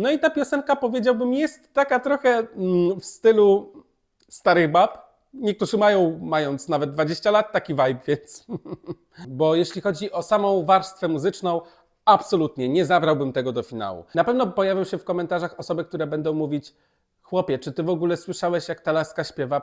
No i ta piosenka, powiedziałbym, jest taka trochę mm, w stylu starych bab. Niektórzy mają, mając nawet 20 lat, taki vibe, więc. Bo jeśli chodzi o samą warstwę muzyczną, absolutnie nie zabrałbym tego do finału. Na pewno pojawią się w komentarzach osoby, które będą mówić: Chłopie, czy ty w ogóle słyszałeś, jak ta laska śpiewa?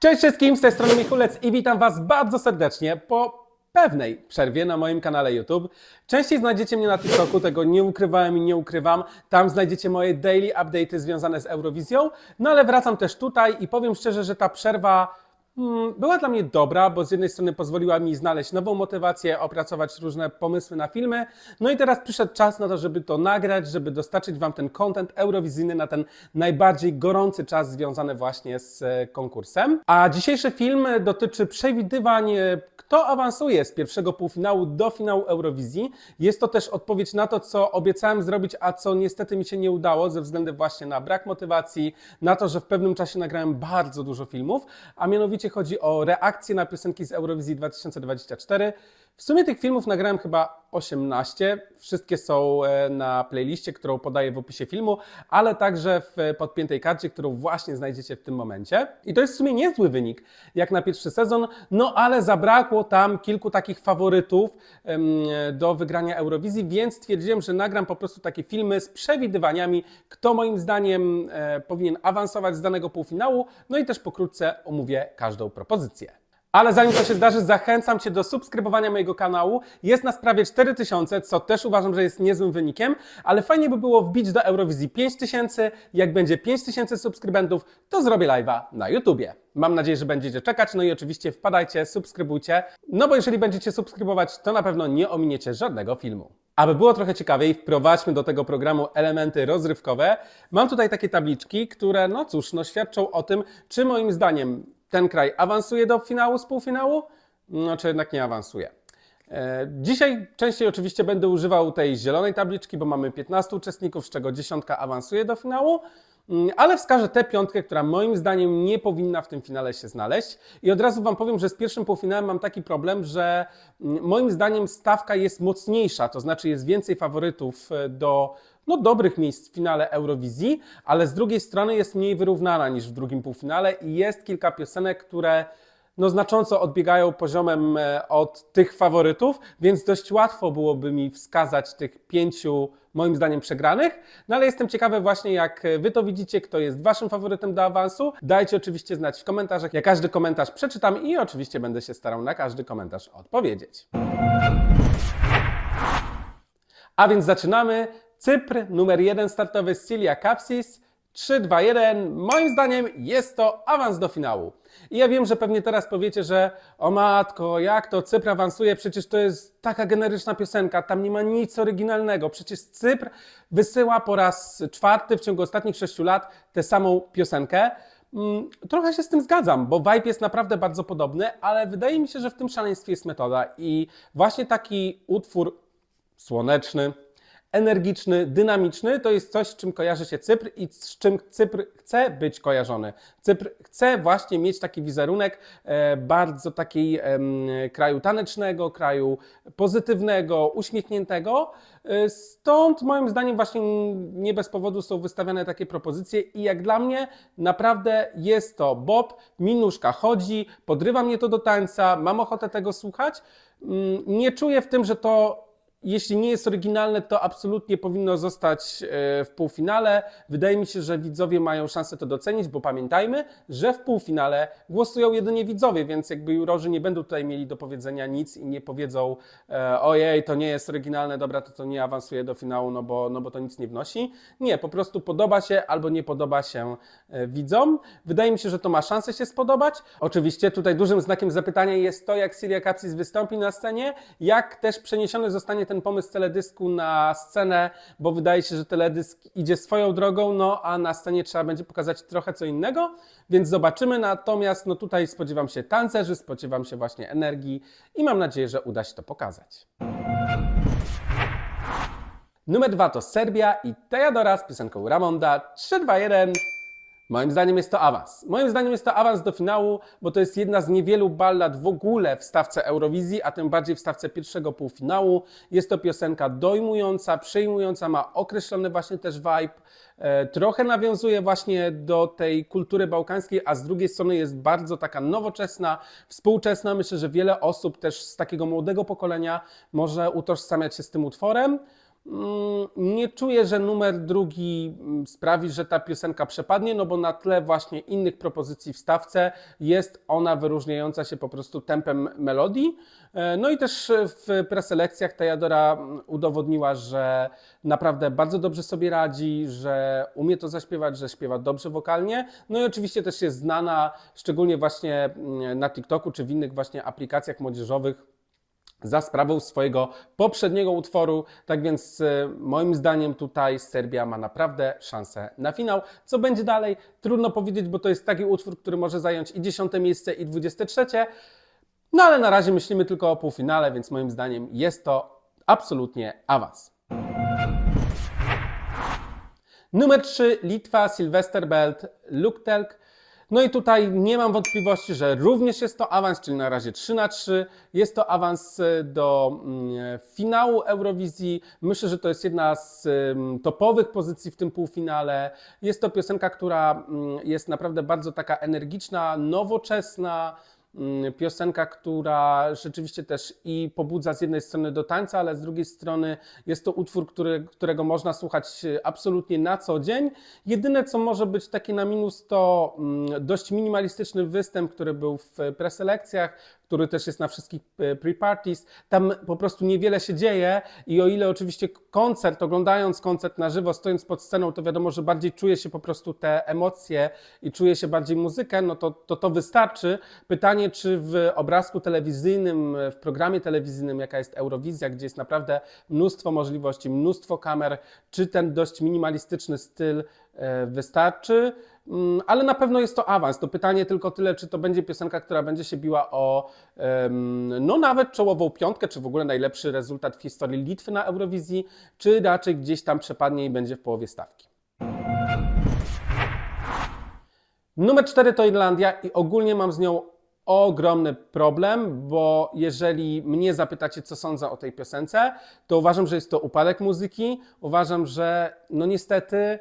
Cześć wszystkim, z tej strony Michulec i witam Was bardzo serdecznie po pewnej przerwie na moim kanale YouTube. Częściej znajdziecie mnie na TikToku, tego nie ukrywałem i nie ukrywam. Tam znajdziecie moje daily update'y związane z Eurowizją. No ale wracam też tutaj i powiem szczerze, że ta przerwa była dla mnie dobra, bo z jednej strony pozwoliła mi znaleźć nową motywację, opracować różne pomysły na filmy. No i teraz przyszedł czas na to, żeby to nagrać, żeby dostarczyć Wam ten content eurowizyjny na ten najbardziej gorący czas związany właśnie z e, konkursem. A dzisiejszy film dotyczy przewidywań, e, kto awansuje z pierwszego półfinału do finału Eurowizji. Jest to też odpowiedź na to, co obiecałem zrobić, a co niestety mi się nie udało ze względu właśnie na brak motywacji, na to, że w pewnym czasie nagrałem bardzo dużo filmów, a mianowicie chodzi o reakcje na piosenki z Eurowizji 2024. W sumie tych filmów nagrałem chyba 18. Wszystkie są e, na playliście, którą podaję w opisie filmu, ale także w podpiętej karcie, którą właśnie znajdziecie w tym momencie. I to jest w sumie niezły wynik, jak na pierwszy sezon, no ale zabrakło tam kilku takich faworytów do wygrania Eurowizji, więc stwierdziłem, że nagram po prostu takie filmy z przewidywaniami, kto moim zdaniem e, powinien awansować z danego półfinału, no i też pokrótce omówię każdą propozycję. Ale zanim to się zdarzy, zachęcam Cię do subskrybowania mojego kanału. Jest nas prawie 4000, co też uważam, że jest niezłym wynikiem, ale fajnie by było wbić do Eurowizji 5000. Jak będzie 5000 subskrybentów, to zrobię live'a na YouTubie. Mam nadzieję, że będziecie czekać, no i oczywiście wpadajcie, subskrybujcie, no bo jeżeli będziecie subskrybować, to na pewno nie ominiecie żadnego filmu. Aby było trochę ciekawiej, wprowadźmy do tego programu elementy rozrywkowe. Mam tutaj takie tabliczki, które, no cóż, no świadczą o tym, czy moim zdaniem ten kraj awansuje do finału z półfinału, no czy jednak nie awansuje. E, Dzisiaj częściej oczywiście będę używał tej zielonej tabliczki, bo mamy 15 uczestników, z czego 10 awansuje do finału, Mm, ale wskażę tę piątkę, która moim zdaniem nie powinna w tym finale się znaleźć. I od razu Wam powiem, że z pierwszym półfinałem mam taki problem, że mm, moim zdaniem stawka jest mocniejsza, to znaczy jest więcej faworytów e, do no, dobrych miejsc w finale Eurowizji, ale z drugiej strony jest mniej wyrównana niż w drugim półfinale i jest kilka piosenek, które no, znacząco odbiegają poziomem e, od tych faworytów, więc dość łatwo byłoby mi wskazać tych pięciu, moim zdaniem, przegranych. No ale jestem ciekawy właśnie, jak Wy to widzicie, kto jest Waszym faworytem do awansu. Dajcie oczywiście znać w komentarzach. Ja każdy komentarz przeczytam i oczywiście będę się starał na każdy komentarz odpowiedzieć. A więc zaczynamy. Cypr numer jeden startowy Cilia Capsis. 3, 2, 1. Moim zdaniem jest to awans do finału. I ja wiem, że pewnie teraz powiecie, że o matko, jak to Cypr awansuje, przecież to jest taka generyczna piosenka, tam nie ma nic oryginalnego. Przecież Cypr wysyła po raz czwarty w ciągu ostatnich sześciu lat tę samą piosenkę. Mm, Trochę się z tym zgadzam, bo vibe jest naprawdę bardzo podobny, ale wydaje mi się, że w tym szaleństwie jest metoda i właśnie taki utwór słoneczny, energiczny, dynamiczny, to jest coś, z czym kojarzy się Cypr i z czym Cypr chce być kojarzony. Cypr chce właśnie mieć taki wizerunek e, bardzo takiej kraju tanecznego, kraju pozytywnego, uśmiechniętego. E, Stąd moim zdaniem właśnie nie bez powodu są wystawiane takie propozycje i jak dla mnie naprawdę jest to Bob, minuszka chodzi, podrywa mnie to do tańca, mam ochotę tego słuchać. Mm, Nie czuję w tym, że to jeśli nie jest oryginalne, to absolutnie powinno zostać e, w półfinale. Wydaje mi się, że widzowie mają szansę to docenić, bo pamiętajmy, że w półfinale głosują jedynie widzowie, więc jakby jurorzy nie będą tutaj mieli do powiedzenia nic i nie powiedzą e, ojej, to nie jest oryginalne, dobra, to to nie awansuje do finału, no bo, no bo to nic nie wnosi. Nie, po prostu podoba się albo nie podoba się e, widzom. Wydaje mi się, że to ma szansę się spodobać. Oczywiście tutaj dużym znakiem zapytania jest to, jak Cilia Capsis wystąpi na scenie, jak też przeniesiony zostanie ten pomysł teledysku na scenę, bo wydaje się, że teledysk idzie swoją drogą, no a na scenie trzeba będzie pokazać trochę co innego, więc zobaczymy. Natomiast no tutaj spodziewam się tancerzy, spodziewam się właśnie energii i mam nadzieję, że uda się to pokazać. Numer dwa to Serbia i Teodora z piosenką Ramonda 3, 2, 1. Moim zdaniem jest to awans. Moim zdaniem jest to awans do finału, bo to jest jedna z niewielu ballad w ogóle w stawce Eurowizji, a tym bardziej w stawce pierwszego półfinału. Jest to piosenka dojmująca, przejmująca, ma określony właśnie też vibe. E, trochę nawiązuje właśnie do tej kultury bałkańskiej, a z drugiej strony jest bardzo taka nowoczesna, współczesna. Myślę, że wiele osób też z takiego młodego pokolenia może utożsamiać się z tym utworem. Mm, Nie czuję, że numer drugi mm, sprawi, że ta piosenka przepadnie, no bo na tle właśnie innych propozycji w stawce jest ona wyróżniająca się po prostu tempem melodii. E, No i też w preselekcjach Tajadora mm, udowodniła, że naprawdę bardzo dobrze sobie radzi, że umie to zaśpiewać, że śpiewa dobrze wokalnie. No i oczywiście też jest znana, szczególnie właśnie na TikToku czy w innych właśnie aplikacjach młodzieżowych za sprawą swojego poprzedniego utworu. Tak więc e, moim zdaniem tutaj Serbia ma naprawdę szansę na finał. Co będzie dalej? Trudno powiedzieć, bo to jest taki utwór, który może zająć i 10 miejsce i 23. No ale na razie myślimy tylko o półfinale, więc moim zdaniem jest to absolutnie awans. Numer 3 Litwa, Sylvester Belt, Luktelk. No i tutaj nie mam wątpliwości, że również jest to awans, czyli na razie 3 na 3. Jest to awans e, do mm, finału Eurowizji. Myślę, że to jest jedna z topowych pozycji w tym półfinale. Jest to piosenka, która mm, jest naprawdę bardzo taka energiczna, nowoczesna. Mm, Piosenka, która rzeczywiście też i pobudza z jednej strony do tańca, ale z drugiej strony jest to utwór, który, którego można słuchać e, absolutnie na co dzień. Jedyne, co może być takie na minus, to mm, dość minimalistyczny występ, który był w preselekcjach, który też jest na wszystkich e, pre-parties. Tam po prostu niewiele się dzieje i o ile oczywiście koncert, oglądając koncert na żywo, stojąc pod sceną, to wiadomo, że bardziej czuje się po prostu te emocje i czuje się bardziej muzykę, no to to, to wystarczy. Pytanie, czy w obrazku telewizyjnym, w programie telewizyjnym, jaka jest Eurowizja, gdzie jest naprawdę mnóstwo możliwości, mnóstwo kamer, czy ten dość minimalistyczny styl wystarczy? Mm, Ale na pewno jest to awans. To pytanie tylko tyle, czy to będzie piosenka, która będzie się biła o no nawet czołową piątkę, czy w ogóle najlepszy rezultat w historii Litwy na Eurowizji, czy raczej gdzieś tam przepadnie i będzie w połowie stawki. Numer 4 to Irlandia i ogólnie mam z nią ogromny problem, bo jeżeli mnie zapytacie, co sądzę o tej piosence, to uważam, że jest to upadek muzyki. Uważam, że no niestety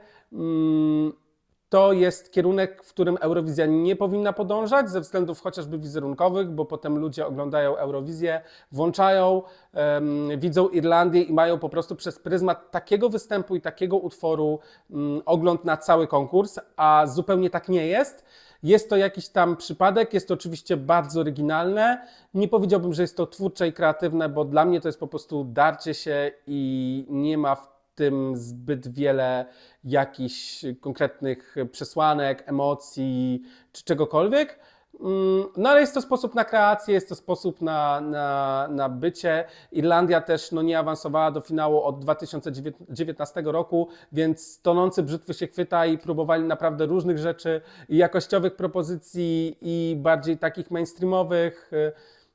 to jest kierunek, w którym Eurowizja nie powinna podążać ze względów chociażby wizerunkowych, bo potem ludzie oglądają Eurowizję, włączają, em, widzą Irlandię i mają po prostu przez pryzmat takiego występu i takiego utworu mm, ogląd na cały konkurs, a zupełnie tak nie jest. Jest to jakiś tam przypadek, jest to oczywiście bardzo oryginalne. Nie powiedziałbym, że jest to twórcze i kreatywne, bo dla mnie to jest po prostu darcie się i nie ma w tym zbyt wiele jakichś konkretnych przesłanek, emocji czy czegokolwiek. Mm, No ale jest to sposób na kreację, jest to sposób na, na, na bycie. Irlandia też no, nie awansowała do finału od 2019 roku, więc tonący brzytwy się chwyta i próbowali naprawdę różnych rzeczy jakościowych propozycji i bardziej takich mainstreamowych.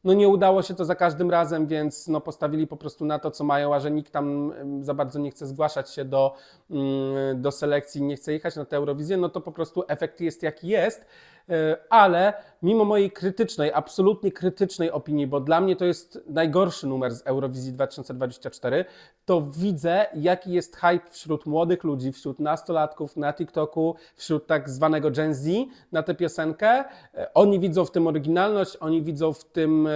No nie udało się to za każdym razem, więc no postawili po prostu na to, co mają, a że nikt tam za bardzo nie chce zgłaszać się do, mm, do selekcji, nie chce jechać na tę Eurowizję, no to po prostu efekt jest jaki jest. Yy, Ale mimo mojej krytycznej, absolutnie krytycznej opinii, bo dla mnie to jest najgorszy numer z Eurowizji 2024, to widzę, jaki jest hype wśród młodych ludzi, wśród nastolatków na TikToku, wśród tak zwanego Gen Z na tę piosenkę. E, Oni widzą w tym oryginalność, oni widzą w tym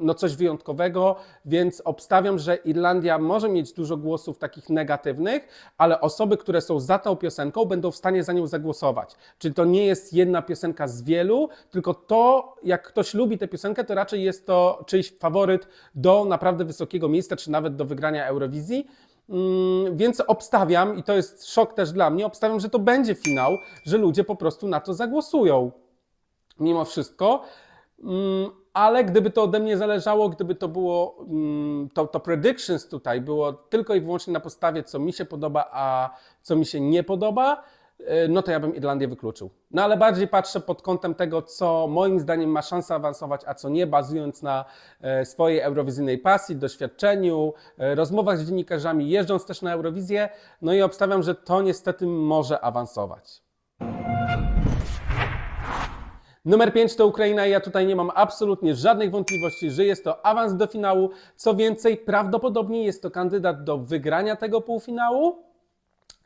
no, coś wyjątkowego, więc obstawiam, że Irlandia może mieć dużo głosów takich negatywnych, ale osoby, które są za tą piosenką, będą w stanie za nią zagłosować. Czyli to nie jest jedna piosenka z wielu, tylko to, jak ktoś lubi tę piosenkę, to raczej jest to czyjś faworyt do naprawdę wysokiego miejsca, czy nawet do wygrania Eurowizji. Mm, Więc obstawiam, i to jest szok też dla mnie, obstawiam, że to będzie finał, że ludzie po prostu na to zagłosują. Mimo wszystko. Mm, Ale gdyby to ode mnie zależało, gdyby to było, mm, to, to predictions tutaj było tylko i wyłącznie na podstawie, co mi się podoba, a co mi się nie podoba, no to ja bym Irlandię wykluczył. No ale bardziej patrzę pod kątem tego, co moim zdaniem ma szansę awansować, a co nie, bazując na e, swojej eurowizyjnej pasji, doświadczeniu, e, rozmowach z dziennikarzami, jeżdżąc też na Eurowizję, no i obstawiam, że to niestety może awansować. Numer 5 to Ukraina i ja tutaj nie mam absolutnie żadnych wątpliwości, że jest to awans do finału. Co więcej, prawdopodobnie jest to kandydat do wygrania tego półfinału.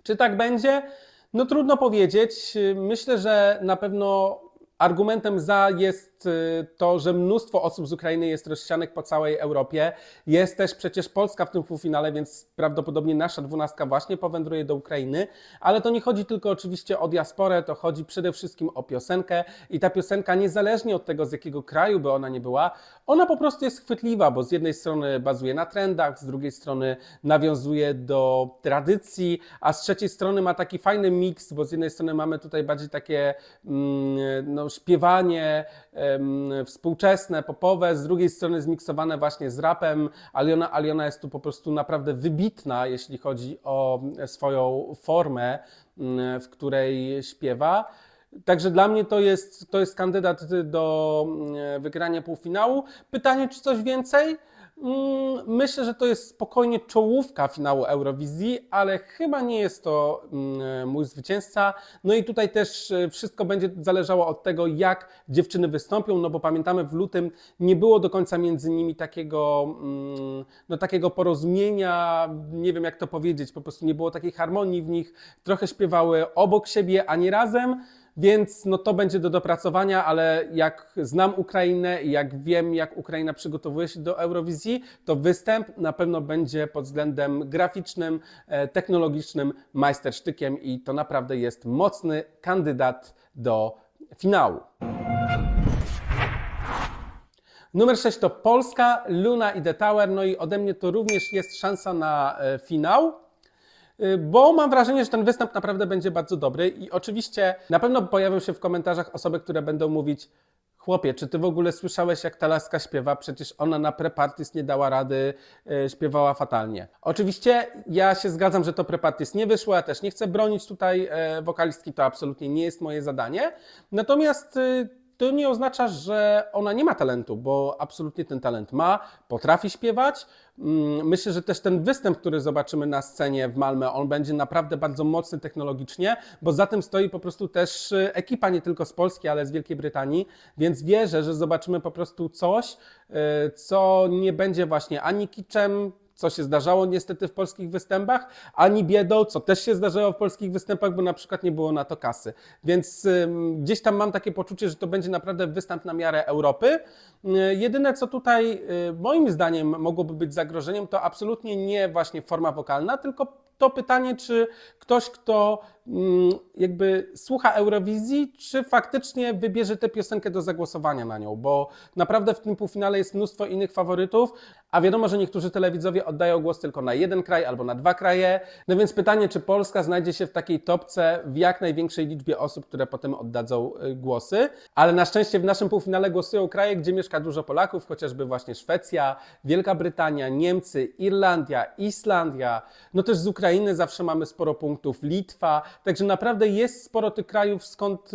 Czy tak będzie? No trudno powiedzieć. Myślę, że na pewno argumentem za jest y, to, że mnóstwo osób z Ukrainy jest rozsianych po całej Europie. Jest też przecież Polska w tym półfinale, więc prawdopodobnie nasza dwunastka właśnie powędruje do Ukrainy. Ale to nie chodzi tylko oczywiście o diasporę, to chodzi przede wszystkim o piosenkę i ta piosenka niezależnie od tego, z jakiego kraju by ona nie była, ona po prostu jest chwytliwa, bo z jednej strony bazuje na trendach, z drugiej strony nawiązuje do tradycji, a z trzeciej strony ma taki fajny miks, bo z jednej strony mamy tutaj bardziej takie mm, no, śpiewanie em, współczesne, popowe, z drugiej strony zmiksowane właśnie z rapem. Aliona, Aliona jest tu po prostu naprawdę wybitna, jeśli chodzi o swoją formę, mm, w której śpiewa. Także dla mnie to jest, to jest kandydat do mm, wygrania półfinału. Pytanie, czy coś więcej? Mm, Myślę, że to jest spokojnie czołówka finału Eurowizji, ale chyba nie jest to mm, mój zwycięzca. No i tutaj też e, wszystko będzie zależało od tego, jak dziewczyny wystąpią, no bo pamiętamy w lutym nie było do końca między nimi takiego, mm, no, takiego porozumienia, nie wiem jak to powiedzieć, po prostu nie było takiej harmonii w nich, trochę śpiewały obok siebie, a nie razem. Więc no to będzie do dopracowania, ale jak znam Ukrainę i jak wiem, jak Ukraina przygotowuje się do Eurowizji, to występ na pewno będzie pod względem graficznym, e, technologicznym majstersztykiem i to naprawdę jest mocny kandydat do finału. Numer 6 to Polska, Luna i The Tower. No i ode mnie to również jest szansa na e, finał. Y, Bo mam wrażenie, że ten występ naprawdę będzie bardzo dobry i oczywiście na pewno pojawią się w komentarzach osoby, które będą mówić Chłopie, czy ty w ogóle słyszałeś, jak ta laska śpiewa? Przecież ona na prepartis nie dała rady, y, śpiewała fatalnie. Oczywiście ja się zgadzam, że to prepartis nie wyszło, ja też nie chcę bronić tutaj e, wokalistki, to absolutnie nie jest moje zadanie. Natomiast y, to nie oznacza, że ona nie ma talentu, bo absolutnie ten talent ma, potrafi śpiewać. Mm, Myślę, że też ten występ, który zobaczymy na scenie w Malmö, on będzie naprawdę bardzo mocny technologicznie, bo za tym stoi po prostu też y, ekipa nie tylko z Polski, ale z Wielkiej Brytanii, więc wierzę, że zobaczymy po prostu coś, y, co nie będzie właśnie ani kiczem, co się zdarzało niestety w polskich występach, ani biedą, co też się zdarzało w polskich występach, bo na przykład nie było na to kasy. Więc gdzieś tam mam takie poczucie, że to będzie naprawdę występ na miarę Europy. Y, Jedyne, co tutaj y, moim zdaniem mogłoby być zagrożeniem, to absolutnie nie właśnie forma wokalna, tylko to pytanie, czy ktoś, kto jakby słucha Eurowizji, czy faktycznie wybierze tę piosenkę do zagłosowania na nią, bo naprawdę w tym półfinale jest mnóstwo innych faworytów, a wiadomo, że niektórzy telewidzowie oddają głos tylko na jeden kraj albo na dwa kraje. No więc pytanie, czy Polska znajdzie się w takiej topce w jak największej liczbie osób, które potem oddadzą y, głosy. Ale na szczęście w naszym półfinale głosują kraje, gdzie mieszka dużo Polaków, chociażby właśnie Szwecja, Wielka Brytania, Niemcy, Irlandia, Islandia, no też z Ukrainy zawsze mamy sporo punktów, Litwa, także naprawdę jest sporo tych krajów, skąd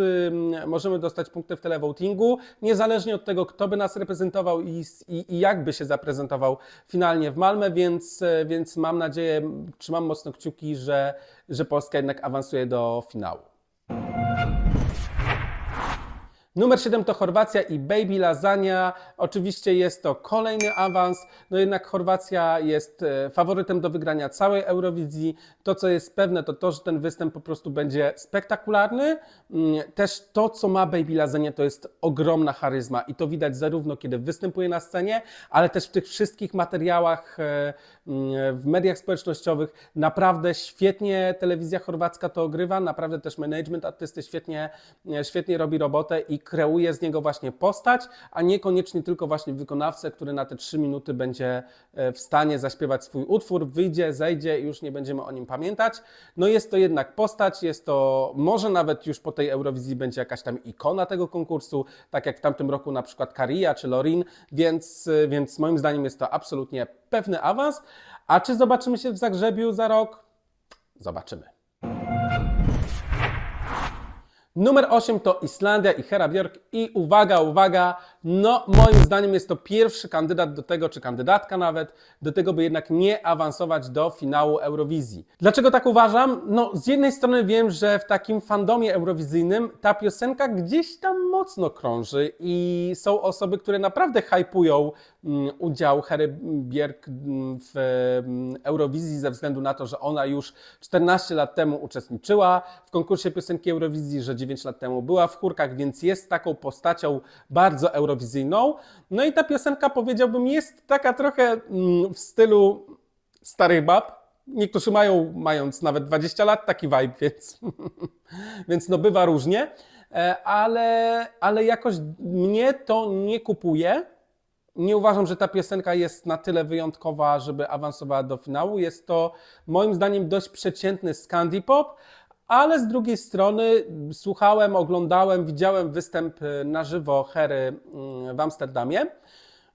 możemy dostać punkty w televotingu, niezależnie od tego, kto by nas reprezentował i, i, i jak by się zaprezentował finalnie w Malmę, więc, e, więc mam nadzieję, trzymam mocno kciuki, że, że Polska jednak awansuje do finału. Numer 7 to Chorwacja i Baby Lasagna. Oczywiście jest to kolejny awans, no jednak Chorwacja jest e, faworytem do wygrania całej Eurowizji. To, co jest pewne, to to, że ten występ po prostu będzie spektakularny. Mm, Też to, co ma Baby Lasagna, to jest ogromna charyzma i to widać zarówno, kiedy występuje na scenie, ale też w tych wszystkich materiałach e, w mediach społecznościowych. Naprawdę świetnie telewizja chorwacka to ogrywa, naprawdę też management artysty świetnie, e, świetnie robi robotę i kreuje z niego właśnie postać, a niekoniecznie tylko właśnie wykonawcę, który na te trzy minuty będzie e, w stanie zaśpiewać swój utwór, wyjdzie, zejdzie i już nie będziemy o nim pamiętać. No jest to jednak postać, jest to może nawet już po tej Eurowizji będzie jakaś tam ikona tego konkursu, tak jak w tamtym roku na przykład Karia czy Lorin, więc, e, więc moim zdaniem jest to absolutnie pewny awans. A czy zobaczymy się w Zagrzebiu za rok? Zobaczymy. Numer 8 to Islandia i Hera Björk i uwaga, uwaga, no moim zdaniem jest to pierwszy kandydat do tego, czy kandydatka nawet, do tego, by jednak nie awansować do finału Eurowizji. Dlaczego tak uważam? No z jednej strony wiem, że w takim fandomie eurowizyjnym ta piosenka gdzieś tam mocno krąży i są osoby, które naprawdę hypują udział Hery Björk mm, w mm, Eurowizji ze względu na to, że ona już 14 lat temu uczestniczyła w konkursie piosenki Eurowizji, że 9 lat temu była w chórkach, więc jest taką postacią bardzo eurowizyjną. No i ta piosenka powiedziałbym jest taka trochę mm, w stylu starych bab. Niektórzy mają, mając nawet 20 lat, taki vibe, więc, więc no bywa różnie, E, ale, ale jakoś mnie to nie kupuje. Nie uważam, że ta piosenka jest na tyle wyjątkowa, żeby awansowała do finału. Jest to moim zdaniem dość przeciętny Scandi Pop, ale z drugiej strony słuchałem, oglądałem, widziałem występ y, na żywo Hery mm, w Amsterdamie.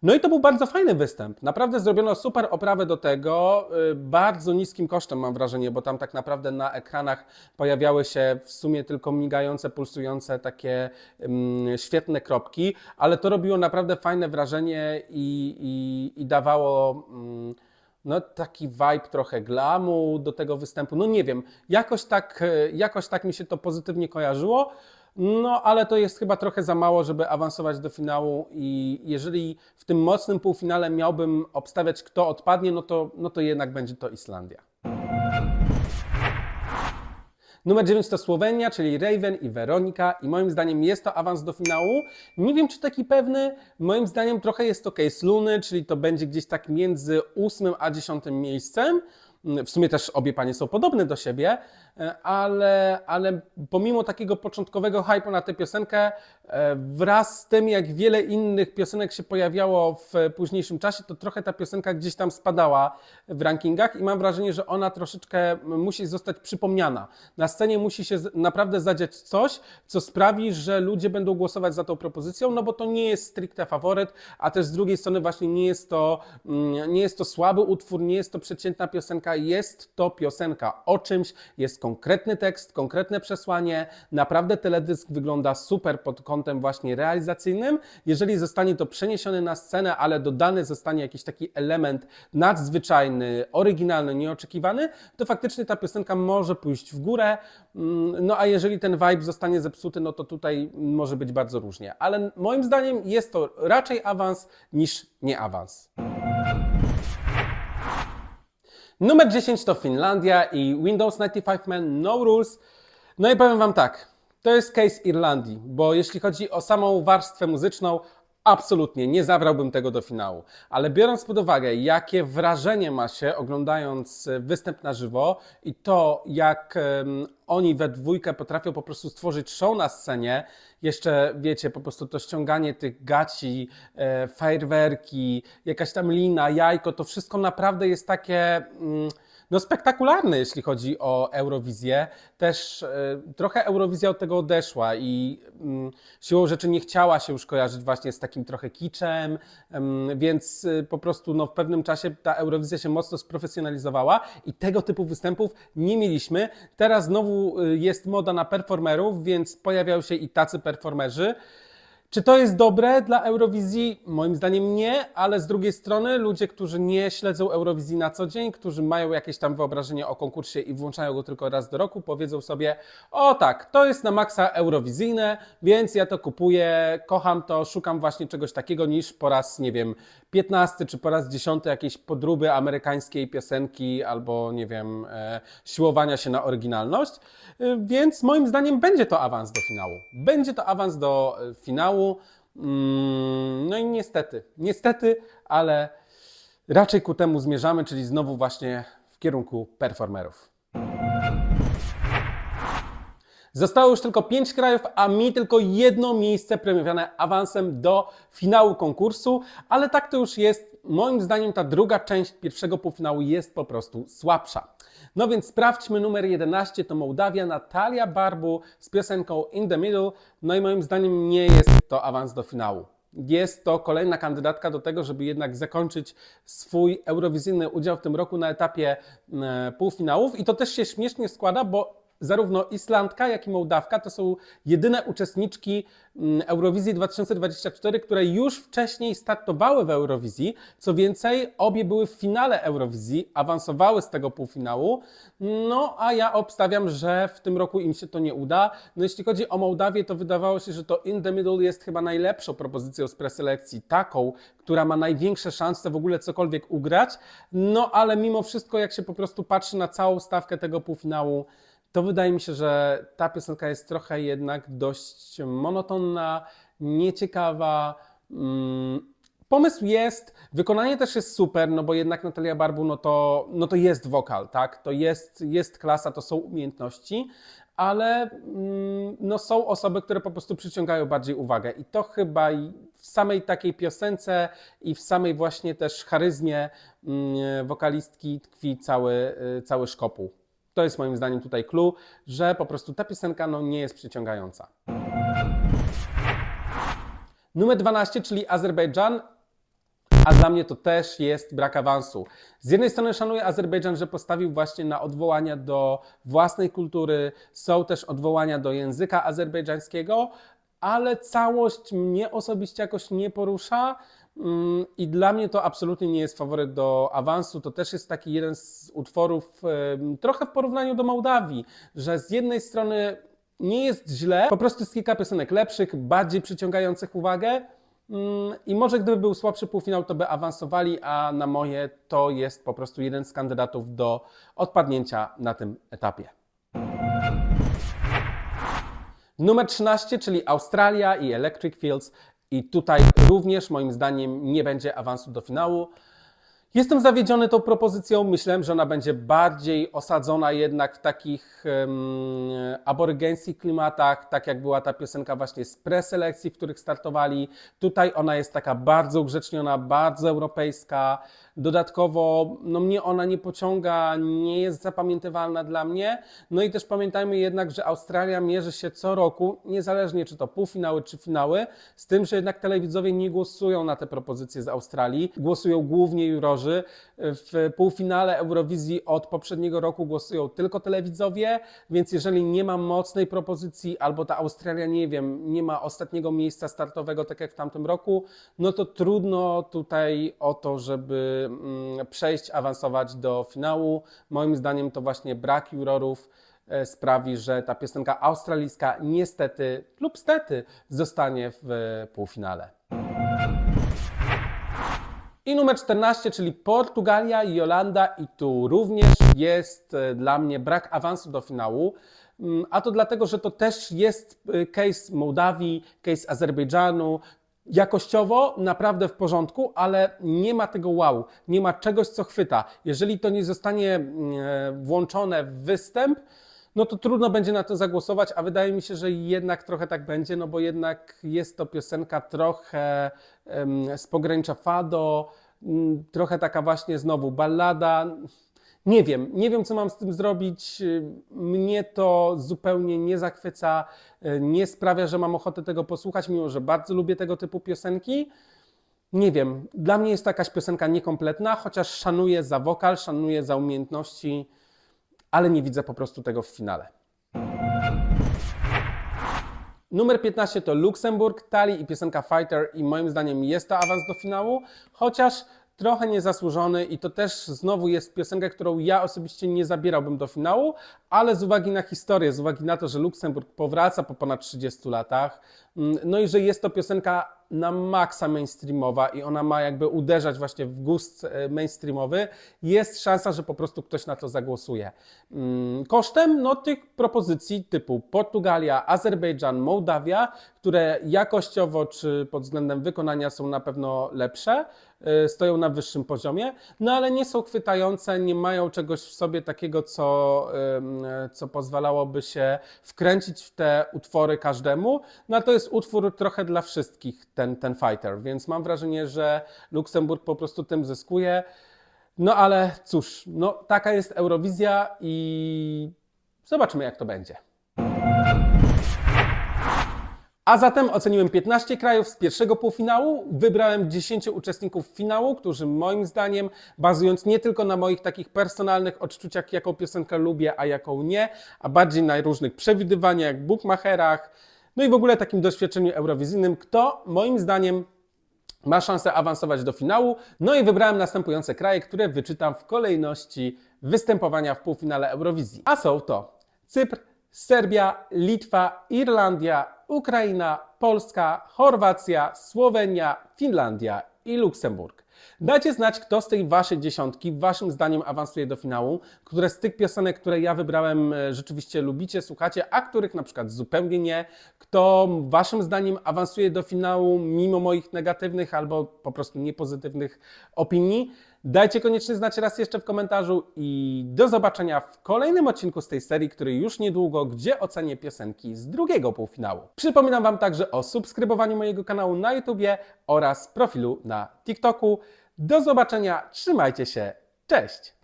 No i to był bardzo fajny występ. Naprawdę zrobiono super oprawę do tego, y, bardzo niskim kosztem mam wrażenie, bo tam tak naprawdę na ekranach pojawiały się w sumie tylko migające, pulsujące takie mm, świetne kropki, ale to robiło naprawdę fajne wrażenie i, i, i dawało mm, no, taki vibe trochę glamu do tego występu. No nie wiem, jakoś tak, e, jakoś tak mi się to pozytywnie kojarzyło. No, ale to jest chyba trochę za mało, żeby awansować do finału i jeżeli w tym mocnym półfinale miałbym obstawiać, kto odpadnie, no to, no to jednak będzie to Islandia. Numer 9 to Słowenia, czyli Raven i Weronika i moim zdaniem jest to awans do finału. Nie wiem, czy taki pewny, moim zdaniem trochę jest to case Luny, czyli to będzie gdzieś tak między 8 a 10 miejscem. W sumie też obie panie są podobne do siebie, ale, ale pomimo takiego początkowego hype'u na tę piosenkę, e, wraz z tym, jak wiele innych piosenek się pojawiało w późniejszym czasie, to trochę ta piosenka gdzieś tam spadała w rankingach i mam wrażenie, że ona troszeczkę musi zostać przypomniana. Na scenie musi się naprawdę zadziać coś, co sprawi, że ludzie będą głosować za tą propozycją, no bo to nie jest stricte faworyt, a też z drugiej strony właśnie nie jest to, mm, nie jest to słaby utwór, nie jest to przeciętna piosenka, jest to piosenka o czymś, jest konkretny tekst, konkretne przesłanie, naprawdę teledysk wygląda super pod kątem właśnie realizacyjnym. Jeżeli zostanie to przeniesione na scenę, ale dodany zostanie jakiś taki element nadzwyczajny, oryginalny, nieoczekiwany, to faktycznie ta piosenka może pójść w górę. Mm, No a jeżeli ten vibe zostanie zepsuty, no to tutaj może być bardzo różnie. Ale moim zdaniem jest to raczej awans niż nie awans. Numer 10 to Finlandia i Windows 95 Man No Rules. No i powiem Wam tak, to jest case Irlandii, bo jeśli chodzi o samą warstwę muzyczną, absolutnie nie zabrałbym tego do finału. Ale biorąc pod uwagę, jakie wrażenie ma się oglądając e, występ na żywo i to, jak oni we dwójkę potrafią po prostu stworzyć show na scenie, jeszcze wiecie, po prostu to ściąganie tych gaci, e, fajerwerki, jakaś tam lina, jajko, to wszystko naprawdę jest takie mm, no, spektakularne, jeśli chodzi o Eurowizję. Też e, trochę Eurowizja od tego odeszła i mm, siłą rzeczy nie chciała się już kojarzyć właśnie z takim trochę kiczem, em, więc e, po prostu no, w pewnym czasie ta Eurowizja się mocno sprofesjonalizowała i tego typu występów nie mieliśmy. Teraz znowu e, jest moda na performerów, więc pojawiają się i tacy performerzy. Czy to jest dobre dla Eurowizji? Moim zdaniem nie, ale z drugiej strony ludzie, którzy nie śledzą Eurowizji na co dzień, którzy mają jakieś tam wyobrażenie o konkursie i włączają go tylko raz do roku, powiedzą sobie: O tak, to jest na maksa eurowizyjne, więc ja to kupuję, kocham to, szukam właśnie czegoś takiego niż po raz, nie wiem, 15 czy po raz 10 jakiejś podróby amerykańskiej piosenki albo, nie wiem, e, siłowania się na oryginalność. E, Więc moim zdaniem będzie to awans do finału. Będzie to awans do e, finału. Mm, No i niestety, niestety, ale raczej ku temu zmierzamy, czyli znowu właśnie w kierunku performerów. Zostało już tylko pięć krajów, a mi tylko jedno miejsce premiowane awansem do finału konkursu, ale tak to już jest. Moim zdaniem ta druga część pierwszego półfinału jest po prostu słabsza. No więc sprawdźmy numer 11, to Mołdawia, Natalia Barbu z piosenką In the Middle. No i moim zdaniem nie jest to awans do finału. Jest to kolejna kandydatka do tego, żeby jednak zakończyć swój eurowizyjny udział w tym roku na etapie e, półfinałów. I to też się śmiesznie składa, bo zarówno Islandka, jak i Mołdawka to są jedyne uczestniczki mm, Eurowizji 2024, które już wcześniej startowały w Eurowizji. Co więcej, obie były w finale Eurowizji, awansowały z tego półfinału. No a ja obstawiam, że w tym roku im się to nie uda. No jeśli chodzi o Mołdawię, to wydawało się, że to In the Middle jest chyba najlepszą propozycją z preselekcji, taką, która ma największe szanse w ogóle cokolwiek ugrać. No ale mimo wszystko, jak się po prostu patrzy na całą stawkę tego półfinału, to wydaje mi się, że ta piosenka jest trochę jednak dość monotonna, nieciekawa. Mm, Pomysł jest, wykonanie też jest super, no bo jednak Natalia Barbu, no to, no to jest wokal, tak? To jest, jest klasa, to są umiejętności, ale mm, no są osoby, które po prostu przyciągają bardziej uwagę. I to chyba w samej takiej piosence i w samej właśnie też charyzmie mm, wokalistki tkwi cały, y, cały szkopuł. To jest moim zdaniem tutaj clue, że po prostu ta piosenka no, nie jest przyciągająca. Numer 12, czyli Azerbejdżan, a dla mnie to też jest brak awansu. Z jednej strony szanuję Azerbejdżan, że postawił właśnie na odwołania do własnej kultury, są też odwołania do języka azerbejdżańskiego, ale całość mnie osobiście jakoś nie porusza. Mm, I dla mnie to absolutnie nie jest faworyt do awansu. To też jest taki jeden z utworów, trochę w porównaniu do Mołdawii, że z jednej strony nie jest źle, po prostu jest kilka piosenek lepszych, bardziej przyciągających uwagę. Mm, I może gdyby był słabszy półfinał, to by awansowali, a na moje to jest po prostu jeden z kandydatów do odpadnięcia na tym etapie. Numer 13, czyli Australia i Electric Fields. I tutaj również moim zdaniem nie będzie awansu do finału. Jestem zawiedziony tą propozycją. Myślałem, że ona będzie bardziej osadzona jednak w takich um, aborygeńskich klimatach, tak jak była ta piosenka właśnie z preselekcji, w których startowali. Tutaj ona jest taka bardzo ugrzeczniona, bardzo europejska. Dodatkowo no mnie ona nie pociąga, nie jest zapamiętywalna dla mnie. No i też pamiętajmy jednak, że Australia mierzy się co roku, niezależnie czy to półfinały, czy finały, z tym, że jednak telewidzowie nie głosują na te propozycje z Australii. Głosują głównie jurorzy. W półfinale Eurowizji od poprzedniego roku głosują tylko telewidzowie, więc jeżeli nie ma mocnej propozycji, albo ta Australia, nie wiem, nie ma ostatniego miejsca startowego, tak jak w tamtym roku, no to trudno tutaj o to, żeby mm, przejść, awansować do finału. Moim zdaniem to właśnie brak jurorów e, sprawi, że ta piosenka australijska niestety lub stety zostanie w e, półfinale. I numer 14, czyli Portugalia i Jolanda, i tu również jest e, dla mnie brak awansu do finału. Mm, A to dlatego, że to też jest e, case Mołdawii, case Azerbejdżanu. Jakościowo naprawdę w porządku, ale nie ma tego wow, nie ma czegoś, co chwyta. Jeżeli to nie zostanie mm, e, włączone w występ, no to trudno będzie na to zagłosować, a wydaje mi się, że jednak trochę tak będzie, no bo jednak jest to piosenka trochę em, z pogranicza fado, mm, trochę taka właśnie znowu ballada. Nie wiem, nie wiem co mam z tym zrobić. Mnie to zupełnie nie zachwyca, nie sprawia, że mam ochotę tego posłuchać, mimo że bardzo lubię tego typu piosenki. Nie wiem, dla mnie jest to jakaś piosenka niekompletna, chociaż szanuję za wokal, szanuję za umiejętności ale nie widzę po prostu tego w finale. Numer 15 to Luksemburg, Tali i piosenka Fighter i moim zdaniem jest to awans do finału, chociaż trochę niezasłużony i to też znowu jest piosenka, którą ja osobiście nie zabierałbym do finału, ale z uwagi na historię, z uwagi na to, że Luksemburg powraca po ponad 30 latach, mm, no i że jest to piosenka na maksa mainstreamowa i ona ma jakby uderzać właśnie w gust e, mainstreamowy, jest szansa, że po prostu ktoś na to zagłosuje. Mm, Kosztem no, tych propozycji typu Portugalia, Azerbejdżan, Mołdawia, które jakościowo czy pod względem wykonania są na pewno lepsze, stoją na wyższym poziomie, no ale nie są chwytające, nie mają czegoś w sobie takiego, co, co pozwalałoby się wkręcić w te utwory każdemu. No to jest utwór trochę dla wszystkich, ten, ten fighter, więc mam wrażenie, że Luksemburg po prostu tym zyskuje. No ale cóż, no taka jest Eurowizja i zobaczymy jak to będzie. A zatem oceniłem 15 krajów z pierwszego półfinału, wybrałem 10 uczestników finału, którzy moim zdaniem, bazując nie tylko na moich takich personalnych odczuciach, jaką piosenkę lubię, a jaką nie, a bardziej na różnych przewidywaniach, bookmacherach, no i w ogóle takim doświadczeniu eurowizyjnym, kto moim zdaniem ma szansę awansować do finału. No i wybrałem następujące kraje, które wyczytam w kolejności występowania w półfinale Eurowizji. A są to Cypr, Serbia, Litwa, Irlandia, Ukraina, Polska, Chorwacja, Słowenia, Finlandia i Luksemburg. Dajcie znać, kto z tej waszej dziesiątki waszym zdaniem awansuje do finału, które z tych piosenek, które ja wybrałem, e, rzeczywiście lubicie, słuchacie, a których na przykład zupełnie nie. Kto waszym zdaniem awansuje do finału mimo moich negatywnych albo po prostu niepozytywnych opinii. Dajcie koniecznie znać raz jeszcze w komentarzu i do zobaczenia w kolejnym odcinku z tej serii, który już niedługo, gdzie ocenię piosenki z drugiego półfinału. Przypominam Wam także o subskrybowaniu mojego kanału na YouTubie oraz profilu na TikToku. Do zobaczenia, trzymajcie się, cześć!